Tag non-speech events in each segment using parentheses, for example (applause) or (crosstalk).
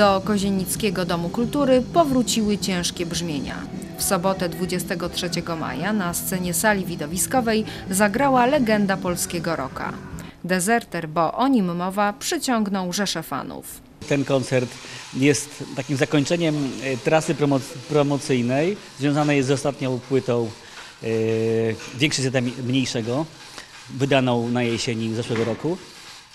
Do Kozienickiego Domu Kultury powróciły ciężkie brzmienia. W sobotę 23 maja na scenie sali widowiskowej zagrała legenda polskiego rocka. Dezerter, bo o nim mowa, przyciągnął rzesze fanów. Ten koncert jest takim zakończeniem e, trasy promoc- promocyjnej związanej z ostatnią płytą e, Większy Zeta Mniejszego, wydaną na jesieni zeszłego roku.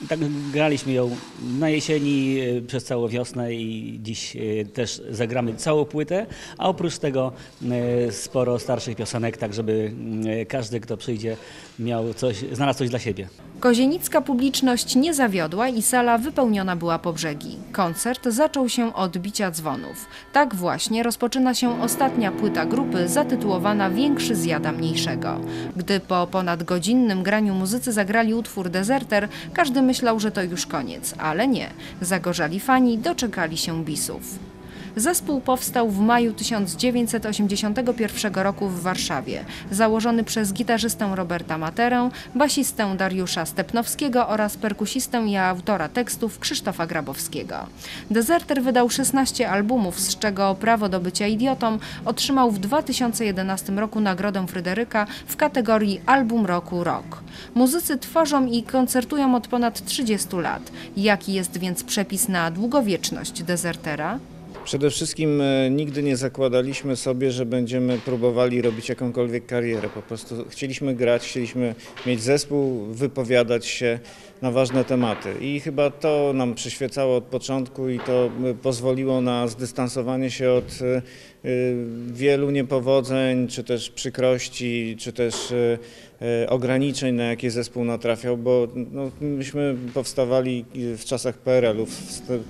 Tak graliśmy ją na jesieni e, przez całą wiosnę i dziś e, też zagramy całą płytę, a oprócz tego e, sporo starszych piosenek, tak żeby mm, każdy, kto przyjdzie, miał coś, znalazł coś dla siebie. Kozienicka publiczność nie zawiodła i sala wypełniona była po brzegi. Koncert zaczął się od bicia dzwonów. Tak właśnie rozpoczyna się ostatnia płyta grupy zatytułowana Większy zjada mniejszego. Gdy po ponad godzinnym graniu muzycy zagrali utwór Deserter, każdy myślał, że to już koniec, ale nie. Zagorzali fani doczekali się bisów. Zespół powstał w maju 1981 roku w Warszawie, założony przez gitarzystę Roberta Materę, basistę Dariusza Stepnowskiego oraz perkusistę i autora tekstów Krzysztofa Grabowskiego. Dezerter wydał 16 albumów, z czego Prawo do bycia idiotą otrzymał w 2011 roku Nagrodę Fryderyka w kategorii Album Roku Rock. Muzycy tworzą i koncertują od ponad 30 lat. Jaki jest więc przepis na długowieczność dezertera? Przede wszystkim e, nigdy nie zakładaliśmy sobie, że będziemy próbowali robić jakąkolwiek karierę. Po prostu chcieliśmy grać, chcieliśmy mieć zespół, wypowiadać się na ważne tematy. I chyba to nam przyświecało od początku i to e, pozwoliło na zdystansowanie się od e, wielu niepowodzeń, czy też przykrości, czy też ograniczeń, na jakie zespół natrafiał, bo no, myśmy powstawali w czasach PRL-u,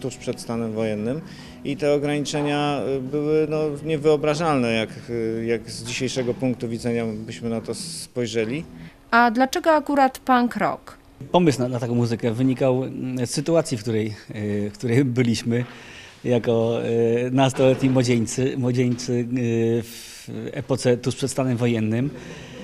tuż przed stanem wojennym i te ograniczenia y, były no, niewyobrażalne, jak, y, jak z dzisiejszego punktu widzenia byśmy na to spojrzeli. A dlaczego akurat punk rock? Pomysł na, na taką muzykę wynikał z sytuacji, w której, e, w której byliśmy jako e, nastoletni młodzieńcy, młodzieńcy e, w epoce tuż przed stanem wojennym.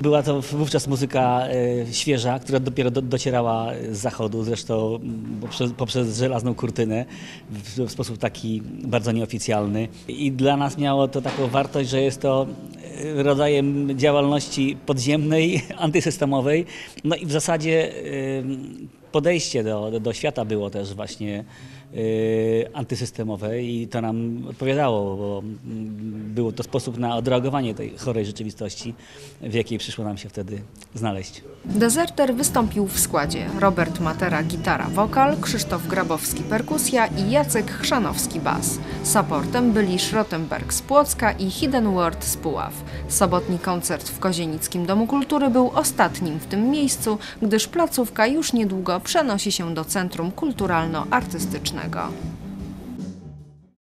Była to wówczas muzyka e, świeża, która dopiero do, docierała z zachodu, zresztą mm, poprzez, poprzez żelazną kurtynę w, w sposób taki bardzo nieoficjalny. I dla nas miało to taką wartość, że jest to e, rodzajem działalności podziemnej, (laughs) antysystemowej. No i w zasadzie e, podejście do, do, świata było też właśnie y, antysystemowe i to nam odpowiadało, bo mm, był to sposób na odreagowanie tej chorej rzeczywistości, w jakiej przyszło nam się wtedy znaleźć. Dezerter wystąpił w składzie Robert Matera gitara wokal, Krzysztof Grabowski perkusja i Jacek Chrzanowski bas. Supportem byli Schrottenberg z Płocka i Hidden World z Puław. Sobotni koncert w Kozienickim Domu Kultury był ostatnim w tym miejscu, gdyż placówka już niedługo przenosi się do Centrum Kulturalno-Artystycznego.